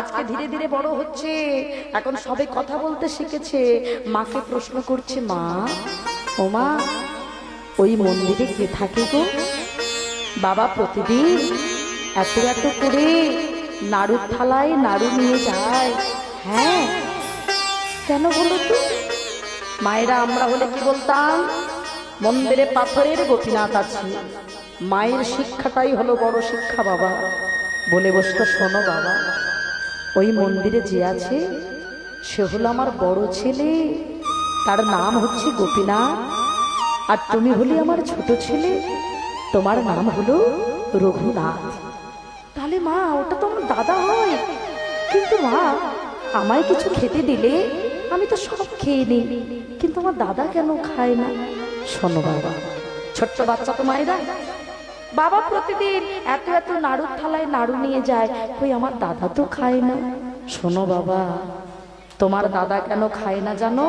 আজকে ধীরে ধীরে বড় হচ্ছে। এখন সবে কথা বলতে শিখেছে। মাকে প্রশ্ন করছে, মা, ও মা, ওই মন্দিরে কে থাকে গো? বাবা, প্রতিদিন এত এত করে নাড়ুর থালায় নাড়ু নিয়ে যায়। হ্যাঁ কেন বলো তো? মায়েরা, আমরা হলে কি বলতাম? মন্দিরে পাথরের গোপীনাথ আছে। মায়ের শিক্ষাটাই হলো বড় শিক্ষা, বাবা। বলে বসতো শোনো বাবা ওই মন্দিরে যে আছে, সে হলো আমার বড় ছেলে। তার নাম হচ্ছে গোপীনাথ। আর তুমি হলে আমার ছোট ছেলে। তোমার নাম হলো রঘুনাথ। তাহলে মা, ওটা তো আমার দাদা হয়। কিন্তু মা, আমায় কিছু খেতে দিলে আমি তো সব খেয়ে নিই। কিন্তু আমার দাদা কেন খায় না? শোনো বাবা, ছোট্ট বাচ্চা তো মায়েরা বাবা প্রতিদিন এত এত নাড়ুর থালায় নাড়ু নিয়ে যায়। কই, আমার দাদা তো খায় না। শোনো বাবা, তোমার দাদা কেন খায় না জানো?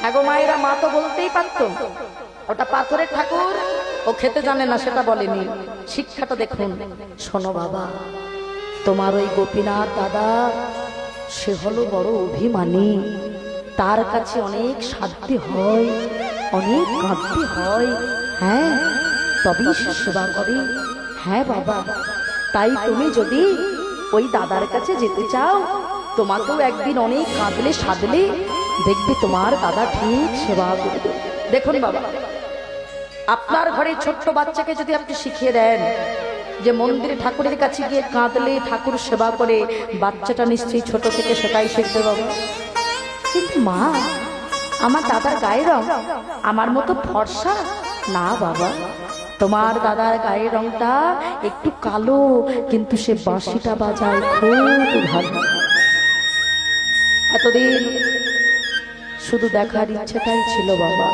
হ্যাঁ গো মায়েরা, মা তো বলতেই পারতো। ওটা পাথরের ঠাকুর, ও খেতে জানে না, সেটা বলেনি। শিক্ষাটা দেখুন। শোনো বাবা, তোমার ওই গোপীনাথ দাদা, সে হলো বড় অভিমানী। তার কাছে অনেক সাধ্যি হয়, অনেক কাঁদতে হয়। হ্যাঁ তবেই সে সেবা করে। হ্যাঁ বাবা, তাই তুমি যদি ওই দাদার কাছে যেতে চাও, তোমাকেও একদিন অনেক কাঁদলে সাধলে দেখবে তোমার দাদা ঠিক সেবা করবে। দেখুন বাবা, আপনার ঘরে ছোট্ট বাচ্চাকে যদি আপনি শিখিয়ে দেন যে মন্দিরে ঠাকুরের কাছে গিয়ে কাঁদলে ঠাকুর সেবা করে, বাচ্চাটা নিশ্চয়ই ছোট থেকে সেটাই শিখতে পাবো কিন্তু মা, আমার দাদার গায়ে রং, আমার মতো ফর্সা? না বাবা তোমার দাদার গায়ের রংটা একটু কালো, কিন্তু সে বাঁশিটা বাজায় খুব ভালো। এতদিন শুধু দেখার ইচ্ছাটাই ছিল বাবা।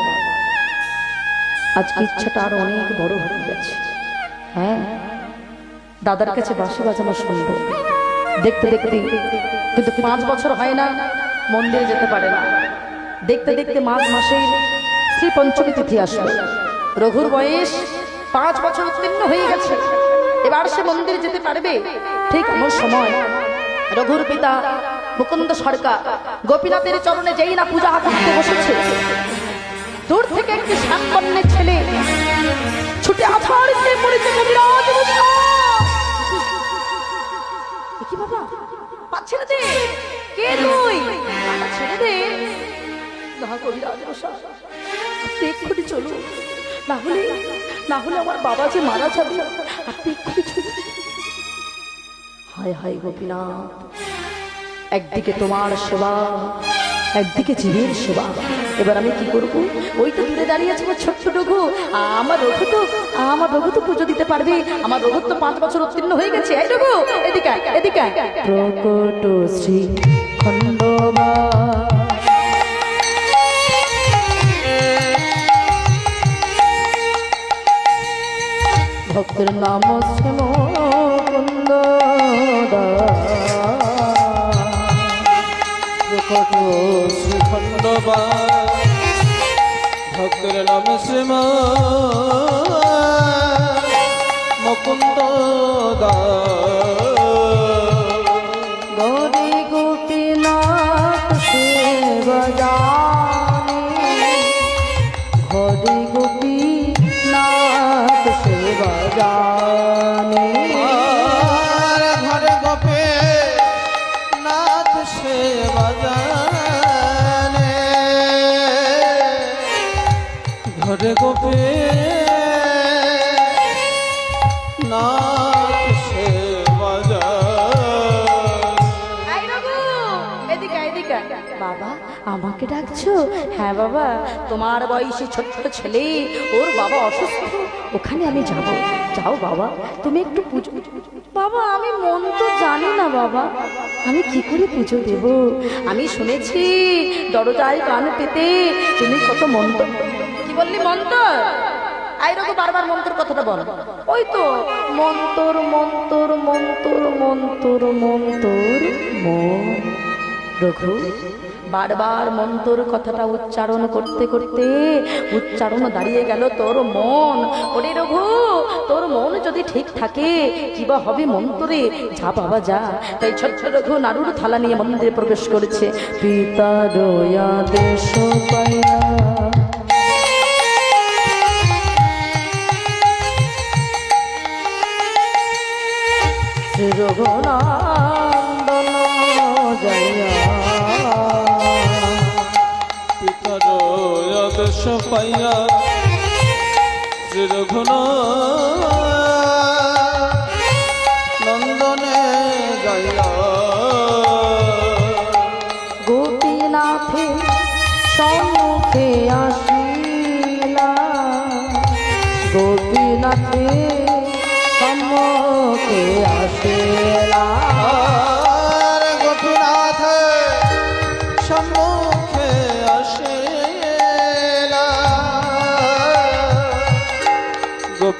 আজকে ইচ্ছাটা আরও অনেক বড় হয়ে গেছে। হ্যাঁ দাদার কাছে বাঁশি বাজানো শুনব দেখতে দেখতে, কিন্তু পাঁচ বছর হয় না মন্দিরে যেতে পারে না। দেখতে দেখতে মাঘ মাসে শ্রী পঞ্চমী তিথি আসবে রঘুর বয়স পাঁচ বছর উত্তীর্ণ হয়ে গেছে। এবার সে মন্দিরে যেতে পারবে ঠিক এমন সময়। রঘুর পিতা মুকুন্দ সরকার গোপীনাথের চরণে যেই না পূজা করতে বসেছে, দূর থেকে একটি সাক্ষণ্যের ছেলে ছুটে আছাড় কি দে। না হলে না হলে আমার বাবা যে মারা যাবে আপনি এক্ষুনি হায় হায় গোপীনাথ, একদিকে তোমার সেবা, একদিকে জীবের সেবা। এবার আমি কি করব? ওই তো দূরে দাঁড়িয়ে আছে আমার ছোট্ট রঘু। আমার রঘু তো আমার রঘু তো পুজো দিতে পারবে। আমার রঘু তো পাঁচ বছর উত্তীর্ণ হয়ে গেছে। এই রঘু, এদিকে এদিকে। প্রকট শ্রী খণ্ডবা ভক্তের নাম শ্যাম কুন্দ প্রকট ভক্তের নাম শ্রীম মুকুন্দ গৌরী ঘরে গোপে বাবা আমাকে ডাকছো? হ্যাঁ বাবা, তোমার বয়সী ছোট্ট ছেলে, ওর বাবা অসুস্থ। ওখানে আমি যাব। যাও বাবা, তুমি একটু পুজো। বাবা, আমি মন তো জানি না বাবা। আমি কি করে পুজো দেব? আমি শুনেছি দরজায় কান পেতে তুমি কত কি বললি মন্ত্র? আইরকম বারবার মন্ত্র কথাটা বল। ওই তো, মন্তর মন্তর মন্তর মন্তর মন্তর মন রঘু, বারবার মন্তর কথাটা উচ্চারণ করতে করতে উচ্চারণ দাঁড়িয়ে গেল তোর মন। ওরে রঘু, তোর মন যদি ঠিক থাকে, কি বা হবে মন্তরে? যা বাবা যা। তাই ছোট্ট রঘু নাড়ুর থালা নিয়ে মন্দিরে প্রবেশ করেছে। পিতা রয়া দেশ পাইয়া শ্রী রঘুন নন্দনে গাইয়া গোপীনাথে সম্মুখে আসিলা। গোপীনাথে সম্মুখে আসিলা।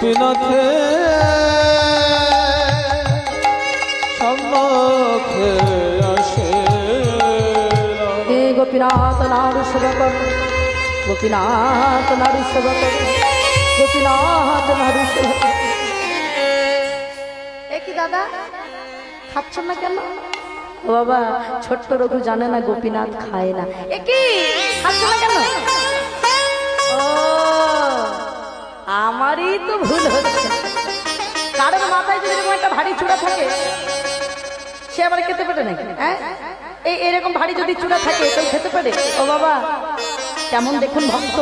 গোপীনাথে হে গোপীনাথ নারু সেবক গোপীনাথ নারু সেবক গোপীনাথ নারু সেবক এ কি দাদা খাচ্ছ না কেন? বাবা, ছোট্ট রঘু জানে না গোপীনাথ খায় না। খাচ্ছ না কেন? আমারই তো ভুল হচ্ছে। কারণ মাথায় যদি এরকম একটা ভারী চূড়া থাকে, সে আবার খেতে পারে নাকি হ্যাঁ? এই এরকম ভারী যদি চূড়া থাকে কেউ খেতে পারে। ও বাবা, কেমন দেখুন ভক্ত।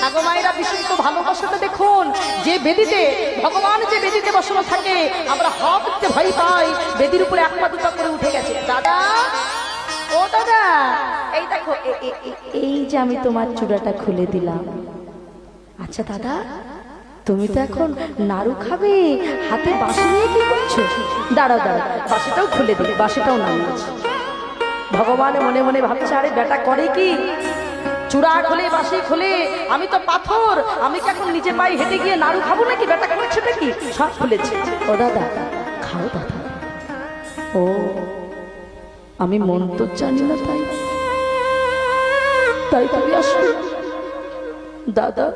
ঠাকুমায়েরা বিশুদ্ধ ভালোবাসাটা দেখুন। যে বেদিতে, ভগবান যে বেদিতে বসানো থাকে, আমরা হক দিতে ভয় পাই। বেদির উপরে এক পা দুপা করে উঠে গেছে। দাদা, ও দাদা, এই দেখো এই যে আমি তোমার চূড়াটা খুলে দিলাম। আচ্ছা দাদা, তুমি তো এখন নাড়ু খাবে, হাতে বাসি নিয়ে কি করছ? দাঁড়া দাঁড়া বাসিটাও খুলে দিলে বাসিটাও নামিয়েছে ভগবান মনে মনে ভাবছে, আরে বেটা করে কি? চূড়া খুলে বাসি খুলে, আমি তো পাথর, আমি কি এখন নিজে পায়ে হেঁটে গিয়ে নাড়ু খাব নাকি? বেটা করছে নাকি? সব খুলেছে ও দাদা, খাও দাদা। ও, আমি মন তো জানি না তাই। তাই তুমি আসো দাদা,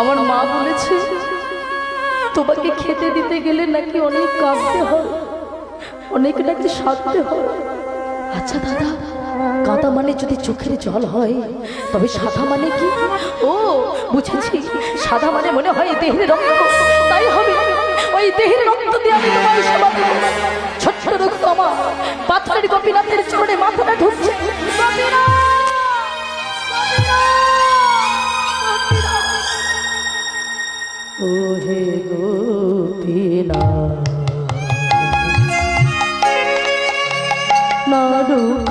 আমার মা বলেছে, তোমাকে খেতে দিতে গেলে নাকি অনেক কাঁদতে হয়, অনেক নাকি সাধতে হয়। আচ্ছা দাদা, কাঁদা মানে যদি চোখের জল হয়, তবে সাদা মানে কি? ও, বুঝেছি সাদা মানে মনে হয় দেহের রক্ত। তাই হবে, ওই দেহের রক্ত দিয়ে আমি তোমার সেবা দেবো ছোট্ট রক্ত আমার, পাথরের গোপীনাথের চরণে মাথাটা ঢুকছে ওহে গোপীনা নাড়ু